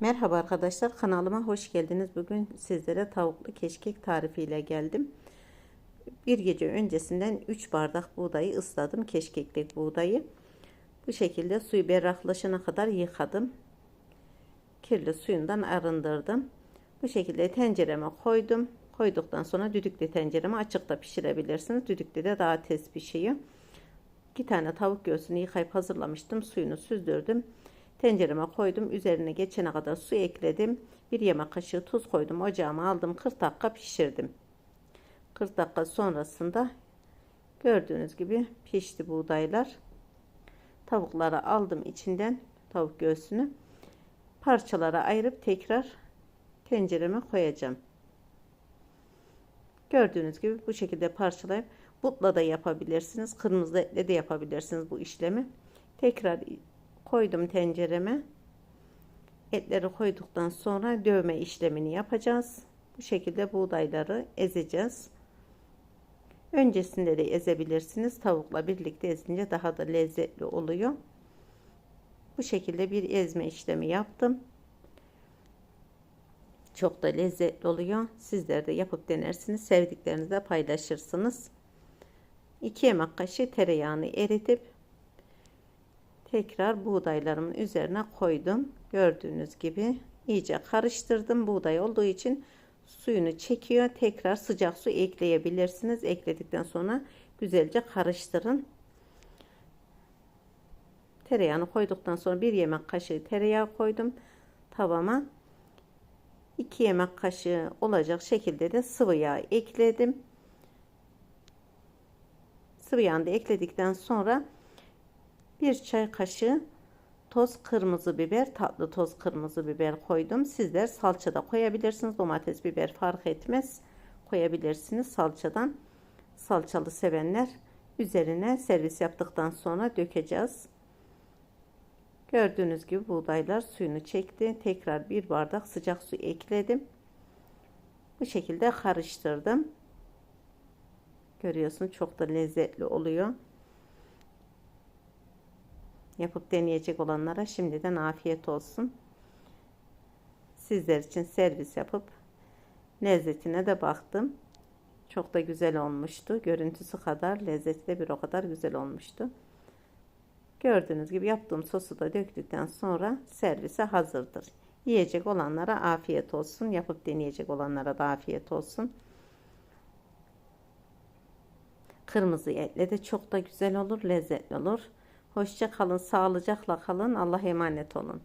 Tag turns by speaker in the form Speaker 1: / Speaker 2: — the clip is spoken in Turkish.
Speaker 1: Merhaba arkadaşlar kanalıma hoş geldiniz. Bugün sizlere tavuklu keşkek tarifiyle geldim. Bir gece öncesinden 3 bardak buğdayı ısladım. Keşkeklik buğdayı. Bu şekilde suyu berraklaşana kadar yıkadım. Kirli suyundan arındırdım. Bu şekilde tencereme koydum. Koyduktan sonra düdüklü tencereme açıkta pişirebilirsiniz. Düdüklü de daha tez pişiyor. 2 tane tavuk göğsünü yıkayıp hazırlamıştım. Suyunu süzdürdüm. Tencereme koydum. Üzerine geçene kadar su ekledim. Bir yemek kaşığı tuz koydum. Ocağıma aldım. 40 dakika pişirdim. 40 dakika sonrasında gördüğünüz gibi pişti buğdaylar. Tavukları aldım içinden tavuk göğsünü. Parçalara ayırıp tekrar tencereme koyacağım. Gördüğünüz gibi bu şekilde parçalayıp butla da yapabilirsiniz. Kırmızı etle de yapabilirsiniz bu işlemi. Tekrar koydum tencereme. Etleri koyduktan sonra dövme işlemini yapacağız. Bu şekilde buğdayları ezeceğiz. Öncesinde de ezebilirsiniz. Tavukla birlikte ezince daha da lezzetli oluyor. Bu şekilde bir ezme işlemi yaptım. Çok da lezzetli oluyor. Sizler de yapıp denersiniz. Sevdiklerinizle paylaşırsınız. 2 yemek kaşığı tereyağını eritip tekrar buğdaylarımın üzerine koydum. Gördüğünüz gibi iyice karıştırdım. Buğday olduğu için suyunu çekiyor. Tekrar sıcak su ekleyebilirsiniz. Ekledikten sonra güzelce karıştırın. Tereyağını koyduktan sonra bir yemek kaşığı tereyağı koydum tavama. 2 yemek kaşığı olacak şekilde de sıvı yağ ekledim. Sıvı yağını da ekledikten sonra bir çay kaşığı toz kırmızı biber, tatlı toz kırmızı biber koydum. Sizler salça da koyabilirsiniz. Domates, biber fark etmez. Koyabilirsiniz salçadan. Salçalı sevenler üzerine servis yaptıktan sonra dökeceğiz. Gördüğünüz gibi buğdaylar suyunu çekti. Tekrar bir bardak sıcak su ekledim. Bu şekilde karıştırdım. Görüyorsun çok da lezzetli oluyor. Yapıp deneyecek olanlara şimdiden afiyet olsun. Sizler için servis yapıp lezzetine de baktım. Çok da güzel olmuştu. Görüntüsü kadar lezzeti de bir o kadar güzel olmuştu. Gördüğünüz gibi yaptığım sosu da döktükten sonra servise hazırdır. Yiyecek olanlara afiyet olsun. Yapıp deneyecek olanlara da afiyet olsun. Kırmızı etle de çok da güzel olur, lezzetli olur. Hoşça kalın, sağlıcakla kalın. Allah'a emanet olun.